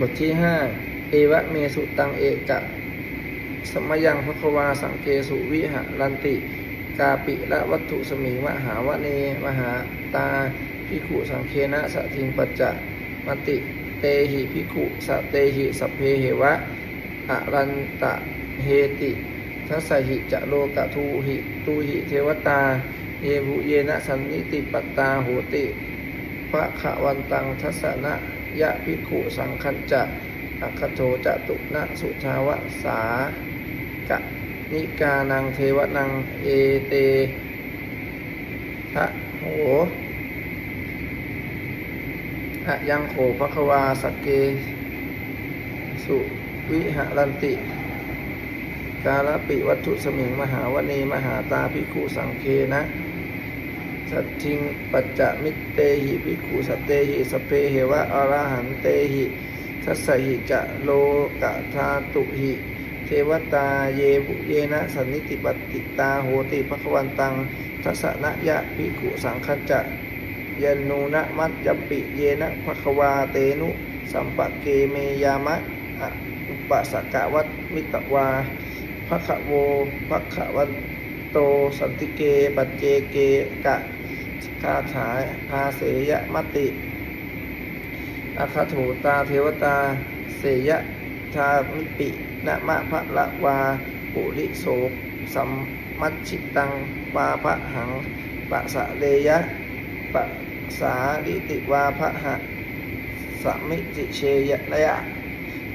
บทที่ห้าเอวะเมสุตังเอกะ สมยังพะควาสังเกสุวิหะรันติ กาปิละวัตถุสมิงมหาวะเน มหาตาพิขุสังเคนะสะทิงปัจจะมติเตหิพิขุสะเตหิสัพเพเหวะอรันตะเฮติทัสสหิจะโลกะทูหิตูหิเทวตา เยบุเยนะสันนิติปัตตาโหติ พระขวันตังทัสนะยะพิขุสังคัญจะอัคโทจะตุนะสุชาวสากะนิกานังเทวนังเอเตทะโหอะยังโขภควาสกเก สุวิหรันติ กาลปิวัตถุสมิงมหาวเนมหาตาภิกขุสังเคนะ สัจจิงปัจจะมิเตหิภิกขุสเตหิสเพเหวะอรหันเตหิทัสหิจะโลกะธาตุหิเทวตาเยบุเยนะสันนิติปติตาโหติภควันตังทัสนะยะภิกขุสังคจจะยนูนะมัจจปิเยนะภควาเตนุสัมปะเกเมยามะอะอุปสกะวัตมิตวาภคโวภควันโตสันติเกปัจเจเกกะ คาถาภาเสยมติอาคาโถตาเทวตา เสยทามิปินะมะพะละวาปุริโสสัมมัชชิตังวาพะหังปะสะเลยะปะสาลิติวาพะหะสมิจิเชยะระยะ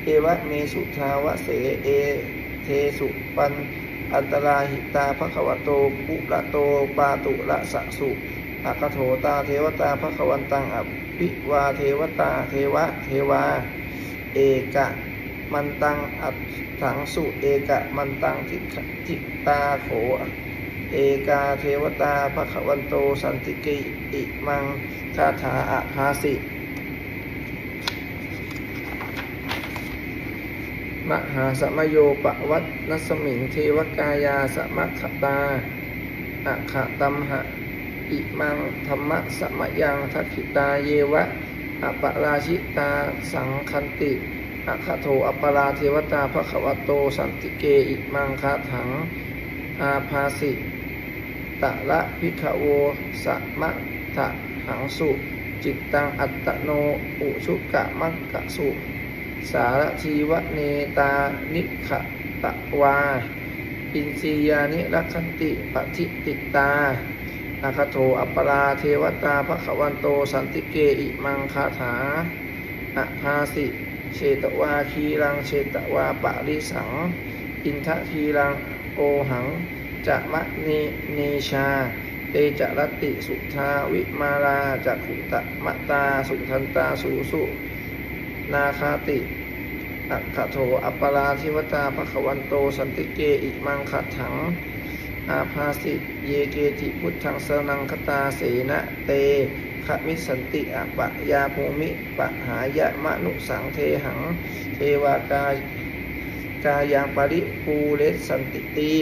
เอวะเมสุทาวะเสเอเทสุปันอันตราหิตาภควโตปุระโตปาตุละสะสุ อาคโถตาเทวตาภควันตังอภิวาเทวตาเทวะเทวา เอกะมันตังอัตถังสุเอกะมันตังทิขทิตาโข เอกาเทวตาภควันโตสันติกิอิมังคาถาอะภาสิมหาสมโยปวัตนสมิงเทวกายาสมัคคตาอะขะตัมหะ อิมังธรรมะสมยังทักขิตาเยวะอปราชิตาสังคันติอะคาโทอปราเทวตาภควโตสันติเกอิมังคาถังอาภาสิตะละพิขโวสะมะทะหังสุจิตตังอัตตโนอุชุกะมังกะสุสารชีวเนตานิขะตะวา อินทรียานิรักขันติปฏิติตา อาคโทอัปปราเทวตาภควันโต สันติเกอิมังคาถาอะภาสิเชตวาคีรังเชตวาปะริสัง อินทะคีรังโอหังจะมะเนเนชา เตจรติสุทาวิมาลาจักขุตะมะตาสุทันตาสูสุ นาคาติอัคคโทอัปปราทิวตาภควันโต สันติเกอิมังขัดถัง อาภาสิเยเกติพุทธังสนังคตาเสนะเตขมิสันติอปะยาภูมิปะหายะมะนุสังเทหัง เทวากายกายังปริปูเรสสันติตี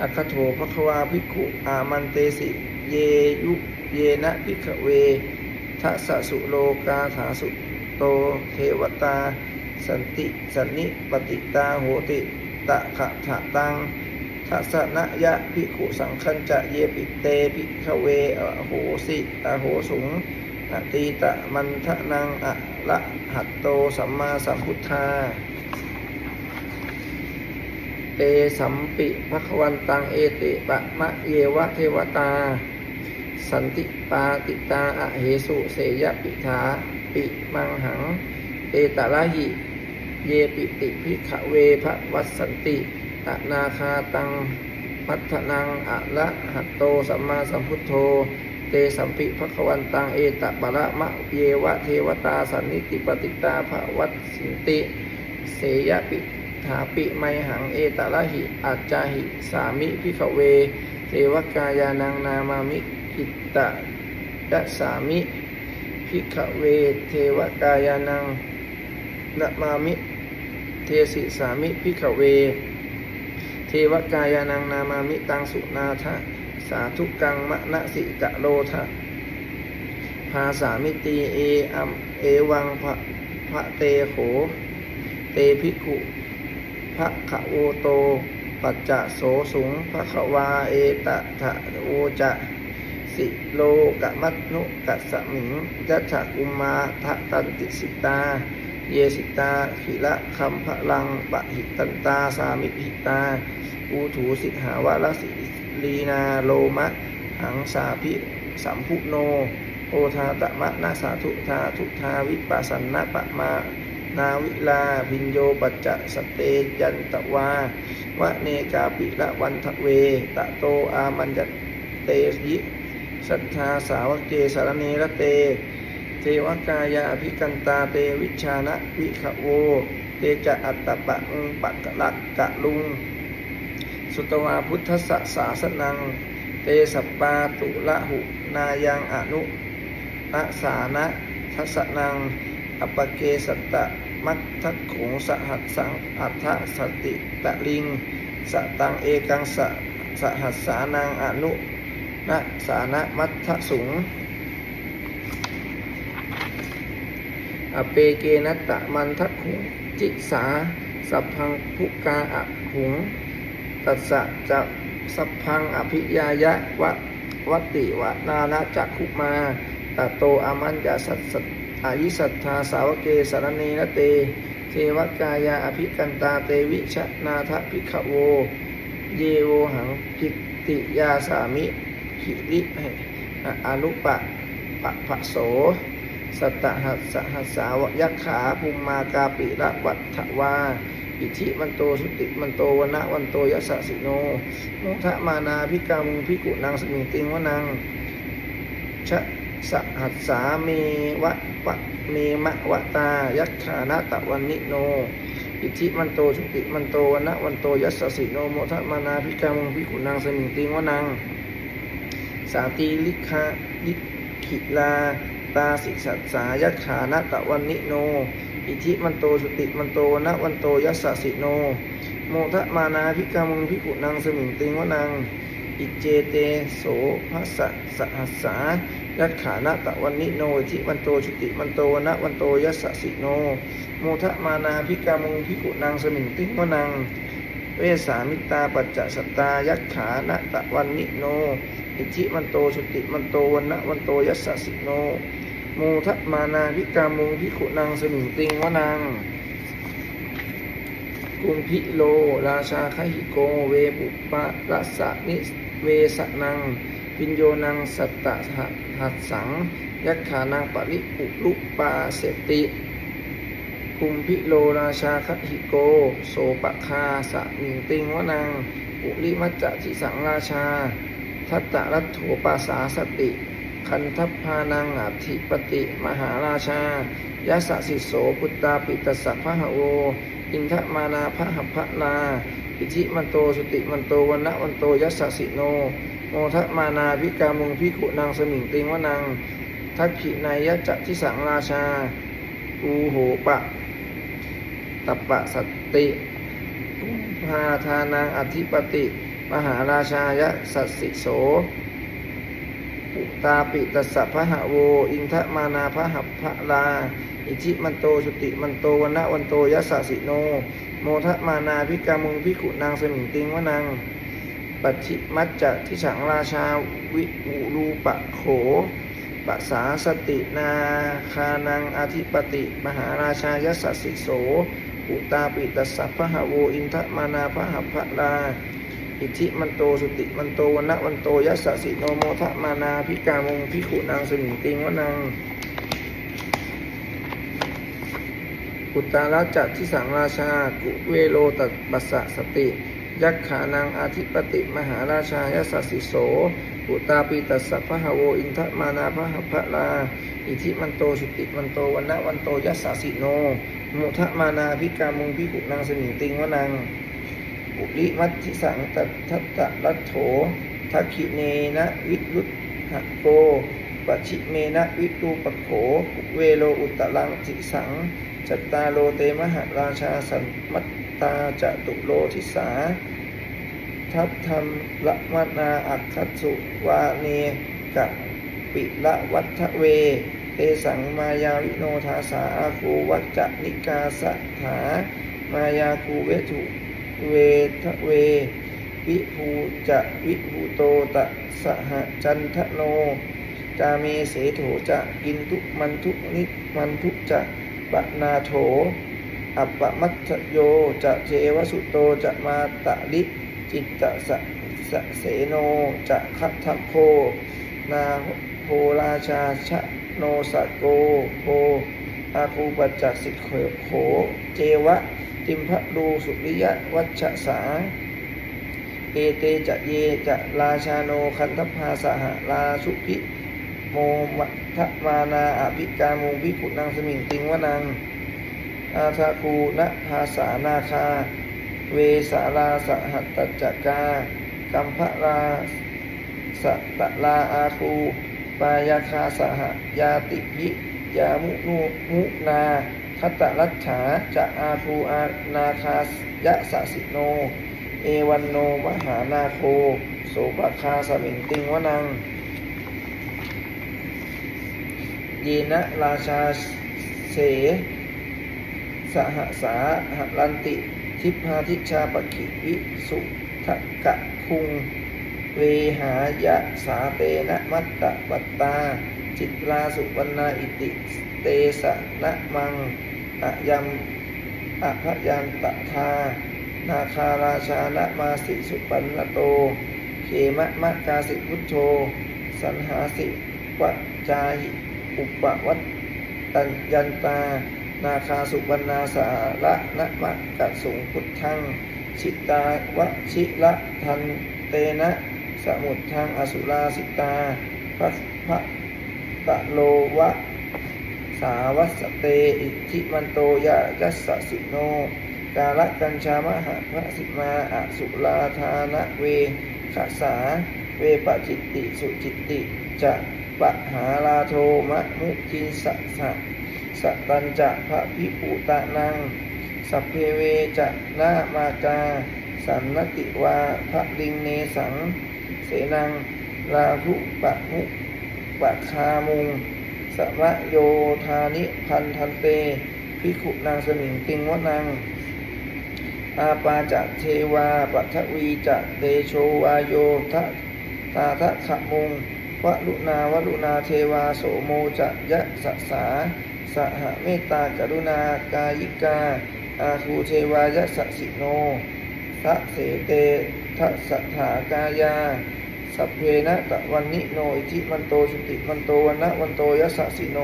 อัคโทภควาภิกขุอามันเตสิ เยยุเยนะภิกขเวทัสสะสุโลกาถาสุโตเทวตา สันติ สันนิปติตาโหติ ตะขะถะตัง ทัสนะยะภิกขุสังคัญจะเยปิเตภิกขเวอโหสิอโหสุงอตีตะมันทะนังอะละหัตโตสัมมาสัมพุทธา เตสัมปิภควันตังเอติปะมะเยวะเทวตา สันติปาติตาอะเหสุเสยปิธาปิมังหัง เตตะละหิ เยปิติพิขเวภวัสสันติ อนาคาตังมัทนังอะละหัตโตสัมมาสัมพุทโธ เตสัมปิภควันตังเอตะบะระมะเยวะเทวตาสันนิติปติตาภวัสสินติ เสยปิถาปิไมหังเอตละหิอาจจาหิสามิพิขเว เทวกายานังนามามิอิตตะยะสามิพิขเว เทวกายานังนามามิ เทสิสามิพิขเว เทวกายานังนามามิตังสุนาทะสาธุกังมะนะสิกะโลทะภาสามิตีเออัมเอวังภะพระเตโข เตภิกุ พระขะโวโต ปัจจะโสสุงพระขวาเอตะทะโวจะสิโลกะมัตนุกัสมิงยัตถกุมมาทะตันติสิตา เยสิตาขิละคัมพลังปะหิตันตา สามิหิตาอูถูสิหาวะละสิลีนาโลมะ หังสาพิสัมพุโน โอทาตะมะนาสาธุทาทุทาวิปัสสนะปะมานาวิลาบินโยปัจจะสเตยันตวาวะเนกาปิละวันทะเว ตะโตอามันจเตยิสัทธาสาวเกสารเนระเต เทวกายาอภิกันตาเตวิชานะวิขโว เตจะอัตตปะองปักกะลักกะลุง สุตวาพุทธสสาสนัง เตสัปปาตุละหุนายังอนุอะสานะทัสนัง อปเกสตะมัททักขงสหัสสังอัฏฐสติตะลิง สตังเอกังสสหัสสานังอนุนะสานะมัททสุง อเปเกนัตตะมันทักขุงจิสา สัพพังภุกาอะหุง ตัสสะจะสัพพังอภิยายะวะวัติวะนานะจักขุมาตโตอามันจะสัตสัตอายิสัทธาสาวเกสารเนนะเต เทวกายาอภิกันตาเตวิชนาทภิขโว เยโวหังกิตติยาสามิขิริอนุปะปะภะโส สัตตหัสสหัสสาวยักขาภูมมากาปิระวัฏวาอิทิมันโตสุติมันโตวนะวันโตยัสสิโนโมทะมานาพิกามุงพิกุนางสมิงติงวนังชะสหัสสาเมวะวะเมมะวะตา ยักขานะตะวันนิโน อิทิมันโตสุติมันโตวนะวันโตยัสสิโนโมทะมานาพิกามุงพิกุนางสมิงติงวนัง สาตีลิคาลิขิลา ตาสิสัสายักขานะตะวันนิโน อิทิมันโตสุติมันโตนะวันโตยัสสิโน โมทะมานาพิกามุงพิกุนางสมิงติงวนัง อิเจเตโสภะสะสหัสสายักขานะตะวันนิโนอิทิมันโตสุติมันโตนะวันโตยัสสิโน โมทะมานาพิกามุงพิกุนางสมิงติงวนัง เวสามิตาปัจจสตตายักขานะตะวันนิโน อิทิมันโตสุติมันโตวนะวันโตยัสสิโน โมทะมานาพิกามุงพิขุนางสมิงติงวะนางกุมพิโล ราชาคหิโก เวปุปปะรัสะนิเวสนังปิญโยนังสัตตะหัสสัง ยักขานังปริปุลุปาเสติกุมพิโลราชาคหิโก โสปะคาสะมิงติงวะนางปุริมัจจะทิสังราชา ทัตตะรัตโถปาสาสติ คันทัพพานังอธิปติมหาราชายะสะสิโสพุตตาปิตสสะพะหะโวอินทมานาพระหัพนาอิทิมันโตสุติมันโตวันนะวันโตยัสสะสิโน โมทะมานาพิกามุงพิขุนางสมิงติงวะนางทักขินายยะจะทิสังราชา อูโหปะตัปปะสตติพาทานังอธิปติ มหาราชายะสัสสิโส ตาปิตัสสะพะหะโว อินทะมานาพะหัพพะลา อิจิมันโตสุติมันโตวันนะวันโตยัสสะสิโน โมทะมานาพิกามุงพิขุนางสมิงติงวนัง ปัจฉิมัจจะทิสังราชาวิอุรูปะโขปะสาสตินาคานังอธิปติ มหาราชายสสสิโส อุตาปิตัสสะพะหะโว อินทะมานาพะหัพะลา อิทิมันโตสุติมันโตวันนะวันโตยัสสสิโนโมทะมานาพิกามุงพิขุนางสมิงติงวนังอุตตาราจัตที่สังราชากุเวโลตัสปัสสะสติ ยักขานังอาธิปติมหาราชายสสสิโสอุตาปีตัสสะพะหโวอินทมานาพะหะพะลาอิทิมันโตสุติมันโตวันนะวันโตยัสสสิโนโมทะมานาพิกามุงพิขุนางสมิงติงวนัง อุริมัติสังตัตทัตะรัตโถทักขิเนนะวิรุตหะโกปชิเมนะวิตูปโขเวโลอุตตลังทิสังจัตตาโลเตมหาราชาสัมมัตตาจตุโลทิสา ทัพธรรมละมนาอักขสุวาเนกะปิละวัฏเว เตสังมายาวิโนทาสาอาคูวัจจนิกาสถามายาคูเวทุ เวทะเว วิภูจะวิภูโตตะสหจันทโน กาเมเสโถจะกินทุมันทุนิมันทุจะปะนาโถ อัปปะมัตโยจะเจวสุโตจะมาตะลิจิตตะสะสะเสโนจะคัตถโคนาโพราชาชะโนสะโกโพอาคูปัจจสิกโขเจวะ ติมพะดูสุริยะวัชสา เอเตจะเยจะราชาโนคันทพาสหราชุพิโมมัทมานาอภิกามุงพิขุนังสมิงติงวนัง อาทาคูณภาษานาคา เวสาราสหัตตจักกากัมภราสตะลาอาคูปายาคาสหยาติยิยามุนุมุนา คัตตรัชฉาจะอาคูอานาคายะสสิโน เอวันโนมหานาโคโสปคาสมิงติงวนัง เยนะราชาเส สหสาหลันติ ทิพาทิชาปกิวิสุทกะคุง เวหายะสาเตนะมัตตะปัตตา จิตราสุวรรณาอิติเตสะนะมังอะยัมอะพยันตะทานาคาราชานะมาสิสุปันนโต เขมะมะกาสิพุทโธ สันหาสิวัจาหิอุปวัตตัญยันตา นาคาสุวรรณาสาระนะมะกะสุงพุทธังชิตาวชิละทันเตนะ สมุทธังอสุราสิตาพระพระ ตะโลวะ สาวัสเต อิทิมันโตยะยัสสสิโน กาลกัญชามหาพระสิมาอสุลาธานะเวขสา เวปจิตติสุจิตติ จะปะหาลาโทมะมุกินสะสะสะตันจะพระพิปุตะนังสัพเพเวจะนามากาสันนติวาพระลิงเนสัง เสนังราหุปะมุ ปะคามุงสมะโยธานิพันธันเตพิขุนางสมิงติงวนัง อาปาจะเทวาปัทวีจะเตโชวาโยทะตาทะขะมุงวลุนาวลุนาเทวาโสโมจะยะสะสาสหเมตตากรุณากายิกา อาคูเทวายะสะสิโนทะเสเตทะสถากายา สัพเพนะตะวันนิโนอิทิมันโตสุติมันโตวันนะวันโตยะสะสิโน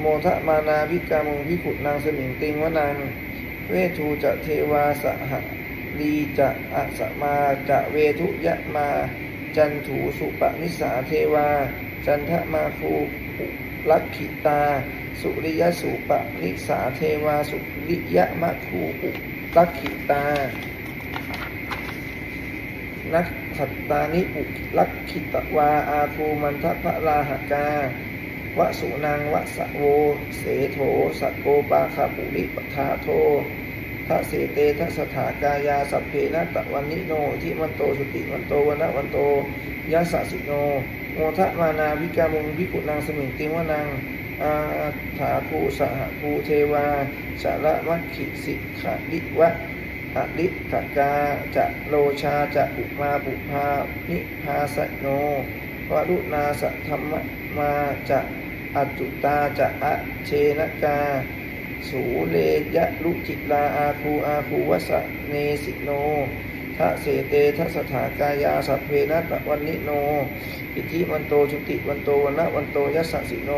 โมทะมานาวิกามุงพิขุนางสมิงติงวนังเวทูจะเทวาสหลีจะอะสมาจะเวทุยะมา จันถูสุปนิสาเทวา จันทมาคูลักขิตา สุริยสุปนิสาเทวา สุริยมะคูลักขิตา นักขัตตานิอุลักขิตวาอาภูมันทพระราหกาวสุนังวสโว เสโถสกโกปาคาปุริปทาโททะเสเตทัสถากายาสัพเพนะตะวันนิโนทิมันโตสุติมันโตวันะวันโตยะสะสิโนโมทะมานาวิกามุงวิกุนางสมิงติวนังอาถาภูสหภูเทวาสารมัคคิสิขะลิวะ อลิกกาจะโลชาจะอุมาปุภานิพาสโนวรุณาสธรรมมาจะอจุตาจะอะเชนกา สูเลยะลุจิลาอาคูอาคูวสเนสิโนทะเสเตทัสถากายาสัพเพนะตะวันนิโน อิทิวันโตชุติวันโตวันนะวันโตยัสสะสิโน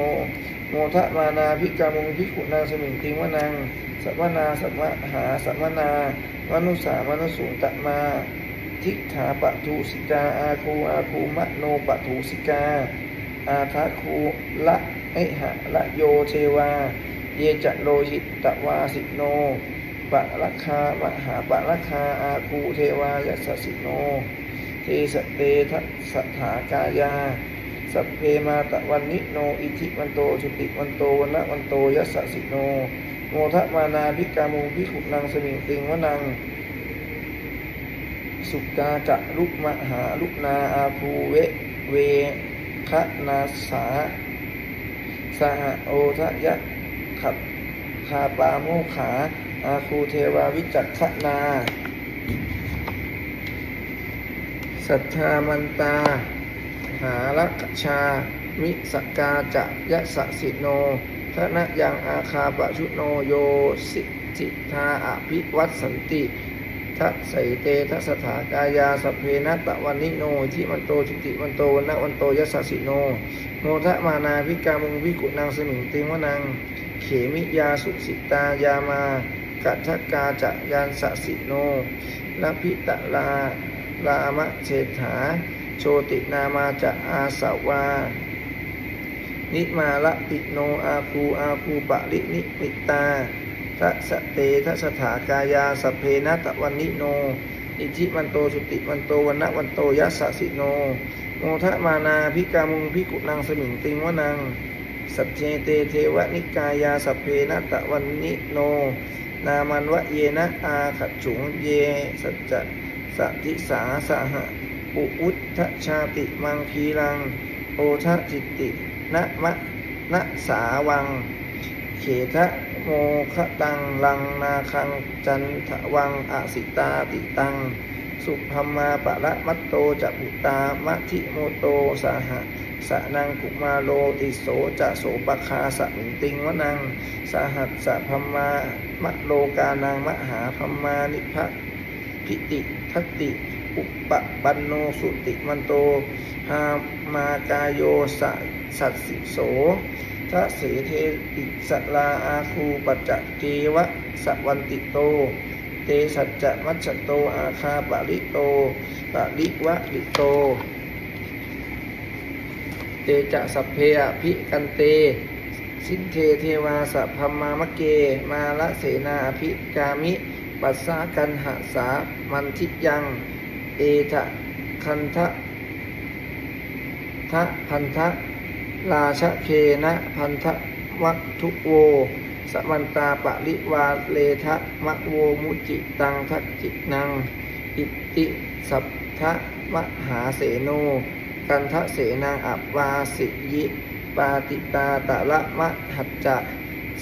โมทะมานาพิกามุงพิขุนางสมิงติงวนังสัมมนาสัมมหาสัมมนา มนุสามนุสุงตะมาทิฏฐาปะทูสิกา อาคูอาคูมะโนปะทูสิกา อาทาคูละไอหะละโยเทวา เยจะโลหิตตวาสิโนปะรัคามหาปะรัคาอาคูเทวายสสิโน เทสเตทัสถากายา สัพเพมาตะวันนิโน อิทิวันโตชุติวันโตวันนะวันโตยสสะสิโน โมทะมานาพิกามุงพิขุนังสมิงติงวนัง สุกากะลุกมหาลุกนาอาภูเวเวคะนาสาสหโอทะยะขับคาปาโมขา อาคูเทวาวิจักขนา สัทธามันตา หาลักชามิสกาจะยะสะสิโน ทนะยังอาคาปชุโนโยสิจิทาอภิวัตสันติทัสใสเตทัสถากายาสเพนะตะวันนิโนทิมันโตจุติมันโตวันะวันโตยะสสิโนโมทะมานาพิกามุงวิกุนางสมิงติงวนัง เขมิยาสุสิตายามากัทกาจะยานสสิโนลพิตะลาลามะเศรษฐา โชตินามาจะอาสวา นิมาละติโนอาคูอาคูปะรินิมิตาทัสเตทัสถากายาสเพนะตะวันนิโน อิทิมันโตสุติมันโตวันนะวันโตยัสสิโน โมทะมานาพิกามุงพิกุนังสมิงติงวนังสัจเจเตเทวนิกายาสเพนะตะวันนิโน นามันวะเยนะอาขัดฉุงเยสัจจะสัติสาสหะปุอุทธชาติมังคีรัง โอทะจิตติ นะมะนะสาวัง เขทะโมคะตัง ลังนาคัง จันทวังอสิตาติตัง สุภมมาปะละมัตโตจะปุตามะทิโมโตสาหะสะนังกุมาโลติโสจะโสปคาสะมิงติงวนังสหัสสะพมมามะโลกานังมหาพมมานิพะพิติทัตติอุปปปันโนสุติมันโตหามากายโยสะ สัตสิโสทะเสเทติสลาอาคูปัจจเกวะสวันติโต เตสัจจะมัจจโตอาคาปะริโตปะริวะริโต เตจะสัพเพอภิกันเต สินเทเทวาสัพพมามะเก มาละเสนาอภิกามิปัสสากันหาสามันทิยัง เอทะคันทะทะพันทะ ราชเคนะพันธวัตทุโวสมันตาปะริวาเลทะมะโวมุจิตังทักจินัง อิติสัพทะมหาเสโน กันทะเสนางอัปวาสิยิ ปาติตาตะละมะหัจจะ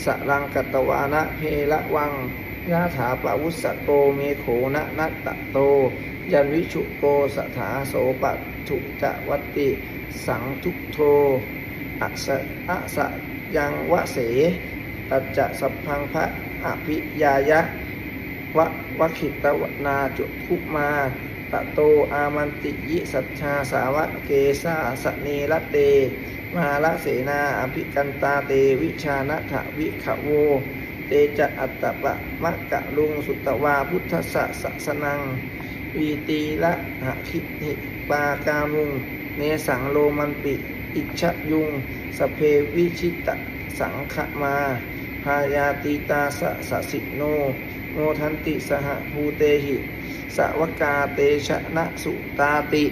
สรังกตวานะเพละวังยาถาปะวุสสะโกเมโขนะนัตตะโต ยันวิชุโกสถาโสปะถุจะวัตติสังทุกโท อสะอะสะยังวะเสตัจจะสัพพังพระอภิยายะวะวะขิตวนาจุคุมาตะโตอามันติยิสัชชาสาวะเกสาสเนละเต มาละเสนาอภิกันตาเตวิชานะถะวิขโว เตจะอัตตปะมะกะลุงสุตวาพุทธสสะสนัง วีตีละหะคิหิปากามุง เนสังโลมันปิ อิชยุง สเพวิชิตะสังขมา พายาตีตาสะสะสิโน โมทันติสหภูเตหิ สวกาเตชะนะสุตาติ